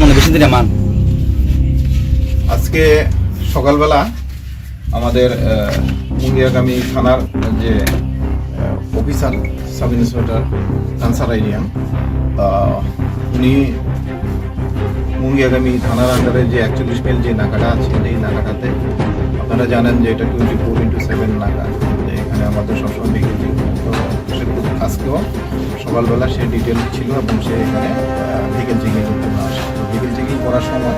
মানে বেশি দিনে মান? আজকে সকালবেলা আমাদের মুঙ্গিয়াগামী থানার যে অফিসার সাব ইন্সপেক্টর আনসার আইরিয়াম উনি মুঙ্গিয়াগামী থানার আন্ডারে যে একচল্লিশ মাইল যে নাকাটা আছে এই নাকাটাতে, আপনারা জানেন যে এটা টোয়েন্টি ফোর ইন্টু সেভেন নাকা, যে এখানে আমাদের সবসময় দেখেছি আজকেও সকালবেলা সে ডিটেল ছিল এবং সে এখানে করার সময়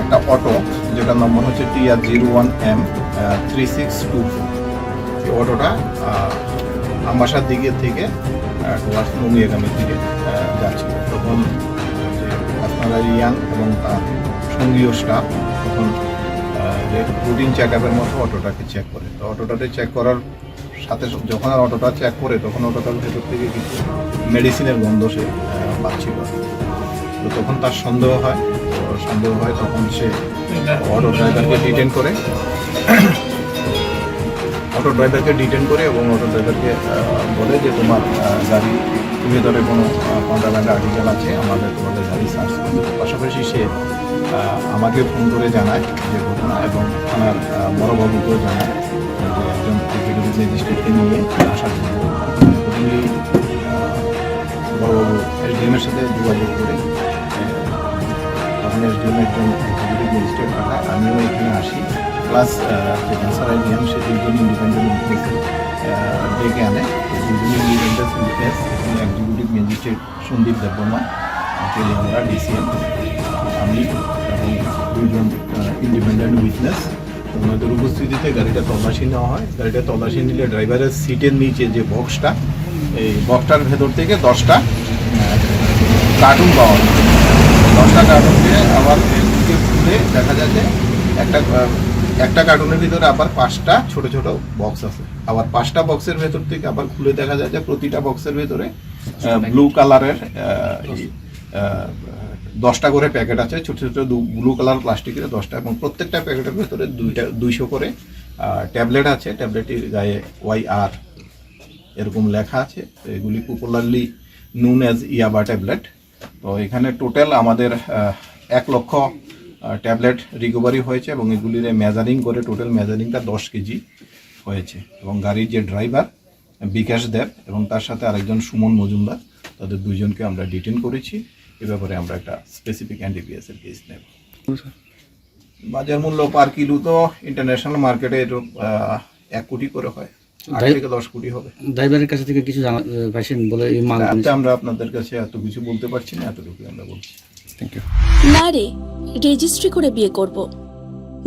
একটা অটো যেটার নম্বর হচ্ছে T R zero one M three six two four এই অটোটা আমবাসার দিকে থেকে টুয়ার্স মুমিয়াগামীর দিকে আহ, যাচ্ছিল তখন আপনারা রিয়ান এবং তার সঙ্গীয় স্টাফ তখন রুটিন চেক আপের মতো অটোটাকে চেক করে। তো অটোটাকে চেক করার সাথে যখন আর অটোটা চেক করে তখন অটোটার ভেতর থেকে কিছু মেডিসিনের গন্ধ সে পাচ্ছিল। তো তখন তার সন্দেহ হয় সন্দেহ হয় তখন সে অটো ড্রাইভারকে ডিটেন করে। অটো ড্রাইভারকে ডিটেন করে এবং অটো ড্রাইভারকে বলে যে তোমার গাড়ি ভেতরে কোনো কন্ট্রাব্যান্ড আর্টিকেল আছে আমাদের তোমাদের গাড়ি সার্চ করবে পাশাপাশি সে আমাকে ফোন করে জানায় যে ঘটনা এবং থানার আহ, বড়বাবুকেও জানায় যে একজন এক্সিকিউটিভ ম্যাজিস্ট্রেটকে নিয়ে আসার জন্য। বড়বাবু এসডিএমের সাথে যোগাযোগ করে তখন এসডিএম একজন এক্সিকিউটিভ ম্যাজিস্ট্রেট আমিও এখানে আসি। প্লাস যে ক্যান্সার আইডিয়াম সে দুজন ইন্ডিপেন্ডেন্ট ডেকে আনে দুজন executive magistrate Sandip Debbarma Teliamura DCM আমি এবং দুজন ইন্ডিপেন্ডেন্ট উইটনেস ওনাদের উপস্থিতিতে গাড়িটা তল্লাশি নেওয়া হয়। গাড়িটা তল্লাশি নিলে ড্রাইভারের সিটের নিচে যে বক্সটা এই বক্সটার ভেতর থেকে দশটা কার্টুন পাওয়া যায়। দশটা কার্টুনকে আবার এদিকে খুলে দেখা যায় যে একটা একটা কার্টুনের ভিতরে আবার পাঁচটা ছোট ছোট বক্স আছে। আবার পাঁচটা বক্সের ভেতর থেকে আবার খুলে দেখা যায় যে প্রতিটা বক্সের ভেতরে ব্লু কালারের দশটা করে প্যাকেট আছে। ছোট ছোট ব্লু কালার প্লাস্টিকের দশটা এবং প্রত্যেকটা প্যাকেটের ভেতরে দুইটা দুইশো করে ট্যাবলেট আছে। ট্যাবলেটটির গায়ে ওয়াই আর এরকম লেখা আছে। এগুলি পপুলারলি নুন অ্যাজ ইয়াবা ট্যাবলেট তো এখানে টোটাল আমাদের এক লক্ষ ট্যাবলেট রিকভারি হয়েছে এবং এগুলির মেজারিং করে টোটাল মেজারিংটা দশ কেজি হয়েছে। এবং গাড়ির যে ড্রাইভার বিকাশ দেব এবং তার সাথে আরেকজন সুমন মজুমদার, তাদের দুইজনকে আমরা ডিটেন করেছি। এ ব্যাপারে আমরা একটা স্পেসিফিক এর কেস নেব। বাজার মূল্য পার কিলো তো ইন্টারন্যাশনাল মার্কেটে এক কোটি করে হয়। আট থেকে দশ কোটি হবে। ড্রাইভারের কাছে থেকে কিছু জানা পাইছেন বলে এই আমরা আপনাদের কাছে এত কিছু বলতে পারছি না এতটুকু আমরা বলছি। থ্যাংক ইউ না রে রেজিস্ট্রি করে বিয়ে করব।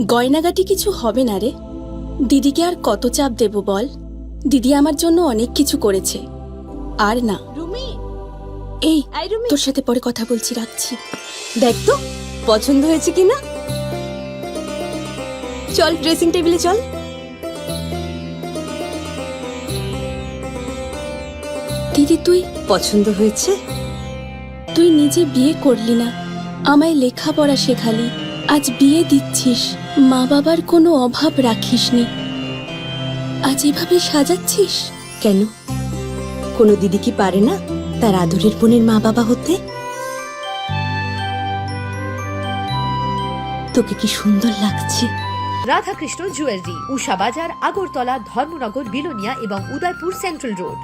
গয়নাগাটি কিছু হবে না রে। দিদিকে আর কত চাপ দেব বল? দিদি আমার জন্য অনেক কিছু করেছে। আর না। রুমি। এই আই রুমি। তোর সাথে পরে কথা বলছি রাখছি। দেখ তো পছন্দ হয়েছে কিনা? চল ড্রেসিং টেবিলে চল। দিদি তুই? পছন্দ হয়েছে? তুই নিজে বিয়ে করলি না। আমায় লেখাপড়া শেখালি। আজ বিয়ে দিচ্ছিস। মা বাবার কোনো অভাব রাখিসনি। আজ এভাবে সাজাচ্ছিস? কেন? কোনো দিদি কি পারে না তার আদরের বোনের মা বাবা হতে? তোকে কি সুন্দর লাগছে? রাধাকৃষ্ণ জুয়েলারি, উষা বাজার, আগরতলা, ধর্মনগর, বিলোনিয়া এবং উদয়পুর সেন্ট্রাল রোড।